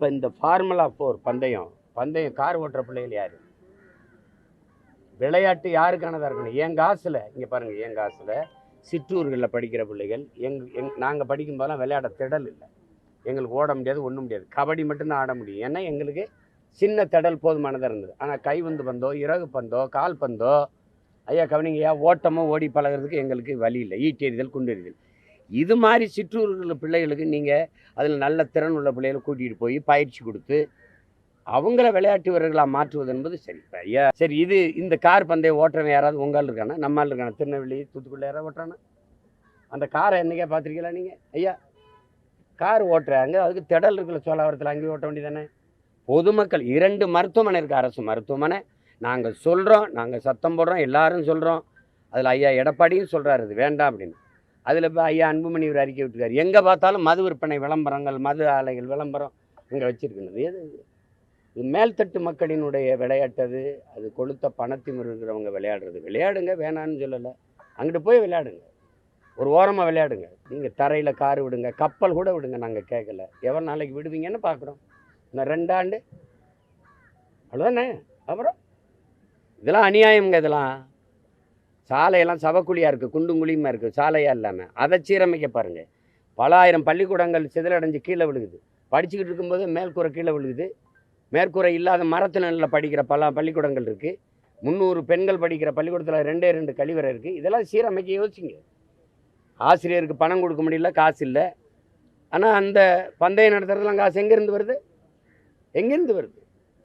இப்போ இந்த formula four பந்தயம் பந்தயம் கார் ஓட்டுற பிள்ளைகள் யார்? விளையாட்டு யாருக்கானதாக இருக்கணும்? என் காசில் இங்கே பாருங்கள் என் காசில் சிற்றூர்களில் படிக்கிற பிள்ளைகள் எங் எங் நாங்கள் படிக்கும்போதெல்லாம் விளையாட திடல் இல்லை. எங்களுக்கு ஓட முடியாது ஒன்றும் முடியாது. கபடி மட்டும்தான் ஆட முடியும். ஏன்னா எங்களுக்கு சின்ன திடல் போதுமானதாக இருந்தது. ஆனால் கைவந்து பந்தோ இறகு பந்தோ கால் பந்தோ ஐயா கவனிங்கய்யா ஓட்டமோ ஓடி பழகுறதுக்கு எங்களுக்கு வழி இல்லை. ஈட்டி எறிதல் குண்டு எறிதல் இது மாதிரி சிற்றூர்கள் பிள்ளைகளுக்கு நீங்கள் அதில் நல்ல திறன் உள்ள பிள்ளைகளை கூட்டிகிட்டு போய் பயிற்சி கொடுத்து அவங்கள விளையாட்டு வீரர்களாக மாற்றுவது என்பது சரி. ஐயா சரி இது இந்த கார் பந்தயம் ஓட்டுறவன் யாராவது உங்கள் இருக்கானா? நம்மால் இருக்கானா? திருநெல்வேலி தூத்துக்குள்ள யாராவது ஓட்டுறானா? அந்த காரை என்னைக்கா பார்த்துருக்கீங்களா நீங்கள் ஐயா கார் ஓட்டுறாங்க. அதுக்கு திடல் இருக்கிற சோழாவரத்தில் அங்கேயும் ஓட்ட வேண்டியதானே? பொதுமக்கள் இரண்டு மருத்துவமனை இருக்குது அரசு மருத்துவமனை. நாங்கள் சொல்கிறோம் நாங்கள் சத்தம் போடுறோம் எல்லாரும் சொல்கிறோம் அதில் ஐயா எடப்பாடியும் சொல்கிறாரு இது வேண்டாம் அப்படின்னு. அதில் இப்போ ஐயா அன்புமணி ஒரு அறிக்கை விட்டுருக்காரு. எங்கே பார்த்தாலும் மது விற்பனை விளம்பரங்கள் மது ஆலைகள் விளம்பரம் இங்கே வச்சுருக்குறது. எது? இது? மேல்தட்டு மக்களினுடைய விளையாட்டு அது. அது கொளுத்த பணத்திமிர் இருக்கிறவங்க விளையாடுறது. விளையாடுங்க வேணான்னு சொல்லலை. அங்கிட்டு போய் விளையாடுங்க. ஒரு ஓரமாக விளையாடுங்க. நீங்கள் தரையில் கார் விடுங்க கப்பல் கூட விடுங்க நாங்கள் கேட்கல எவ்வளோ நாளைக்கு விடுவீங்கன்னு பார்க்குறோம் இன்னும் ரெண்டாண்டு அவ்வளோதானே அப்புறம்? இதெல்லாம் அநியாயம்ங்க இதெல்லாம். சாலையெல்லாம் சவக்குழியாக இருக்குது குண்டும் குழியுமா இருக்குது சாலையாக இல்லாமல் அதை சீரமைக்க பாருங்கள் பல ஆயிரம் பள்ளிக்கூடங்கள் சிதலடைஞ்சு கீழே விழுகுது. படிச்சுக்கிட்டு இருக்கும்போது மேல்கூரை கீழே விழுகுது. மேற்கூரை இல்லாத மரத்து நிலையில் படிக்கிற பல பள்ளிக்கூடங்கள் இருக்குது முந்நூறு பெண்கள் படிக்கிற பள்ளிக்கூடத்தில் ரெண்டே ரெண்டு கழிவறை இருக்குது இதெல்லாம் சீரமைக்க யோசிங்க. ஆசிரியருக்கு பணம் கொடுக்க முடியல காசு இல்லை. ஆனால் அந்த பந்தயம் நடத்துறதுலாம் காசு எங்கேருந்து வருது? எங்கேருந்து வருது?